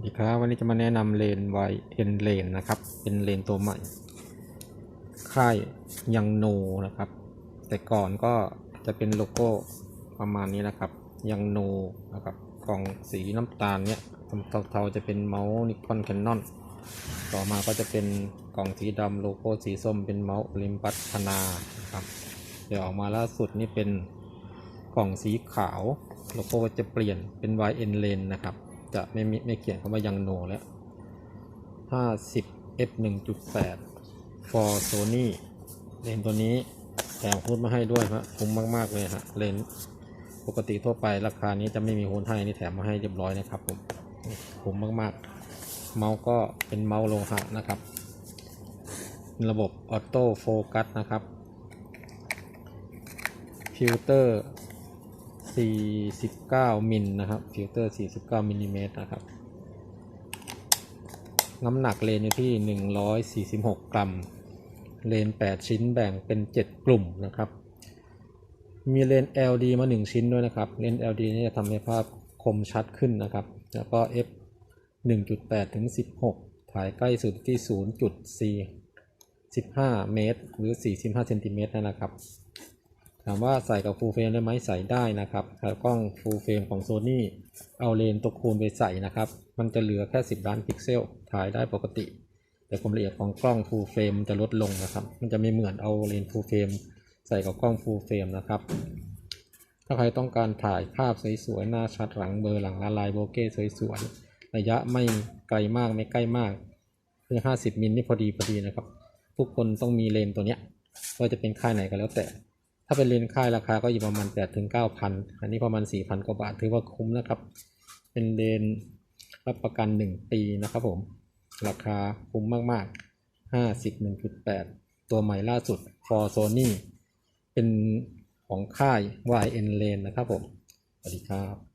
สวัสดีครับวันนี้จะมาแนะนำเลน YN เลนนะครับ เป็นเลนตัวใหม่ ค่ายยังโนนะครับ แต่ก่อนก็จะเป็นโลโก้ประมาณนี้นะครับ ยังโนนะครับกล่องสีน้ำตาลเนี้ยเทาๆจะเป็นเมาส์นิคอนแคนนอนต่อมาก็จะเป็นกล่องสีดำโลโก้สีส้มเป็นเมาส์ลิมปัตนานะครับ เดี๋ยวออกมาล่าสุดนี่เป็นกล่องสีขาวโลโก้จะเปลี่ยนเป็น YN เลนนะครับ จะไม่มีไม่เขียนคำว่ายังโนแล้ว 50 f 1.8 for Sony เลนส์ตัวนี้แถมฮูดมาให้ด้วยฮะคุ้มมาก ๆ เลยฮะเลนส์ปกติทั่วไปราคานี้จะไม่มีฮูดให้นี่แถมมาให้เรียบร้อยนะครับผมคุ้มมากๆ เมาส์ก็เป็นเมาส์โลหะนะครับ ระบบออโต้โฟกัสนะครับฟิลเตอร์ 49มิลนะครับฟิลเตอร์ 49มิลลิเมตรนะครับ น้ำหนักเลนอยู่ที่ 146 กรัม เลน 8 ชิ้นแบ่งเป็น 7 กลุ่มนะครับ มีเลน LD มา 1 ชิ้นด้วยนะครับ เลน LD นี่จะทำให้ภาพคมชัดขึ้นนะครับ แล้วก็ f 1.8 ถึง 16 ถ่ายใกล้สุดที่ 0.4 15 เมตร หรือ 45 เซนติเมตรนั่นแหละครับ ถามว่าใส่กับฟูลเฟรมได้ไหมใส่ได้นะครับแต่กล้องฟูลเฟรมของ Sony เอาเลนตัวคูณไปใส่นะครับ มันจะเหลือแค่ 10 ล้านพิกเซลถ่ายได้ปกติ แต่ความละเอียดของกล้องฟูลเฟรมจะลดลงนะครับ มันจะไม่เหมือนเอาเลนส์ฟูลเฟรมใส่กับกล้องฟูลเฟรมนะครับ ถ้าใครต้องการถ่ายภาพสวยๆหน้าชัดหลังเบลอร์หลังละลายโบเก้สวยๆระยะไม่ไกลมากไม่ใกล้มากคือ50มิลนี่พอดีพอดีนะครับ ทุกคนต้องมีเลนตัวเนี้ยก็จะเป็นค่ายไหนก็แล้วแต่ ถ้าเป็นเลนส์ค่ายราคาก็อยู่ประมาณ8ถึง9,000อันนี้ประมาณ4,000กว่าบาทถือว่าคุ้มนะครับ เป็นเลนส์รับประกัน 1 ปีนะครับผม ราคาคุ้มมากๆ 51.8 ตัวใหม่ล่าสุด for Sony เป็นของค่าย YN Lane นะครับผม สวัสดีครับ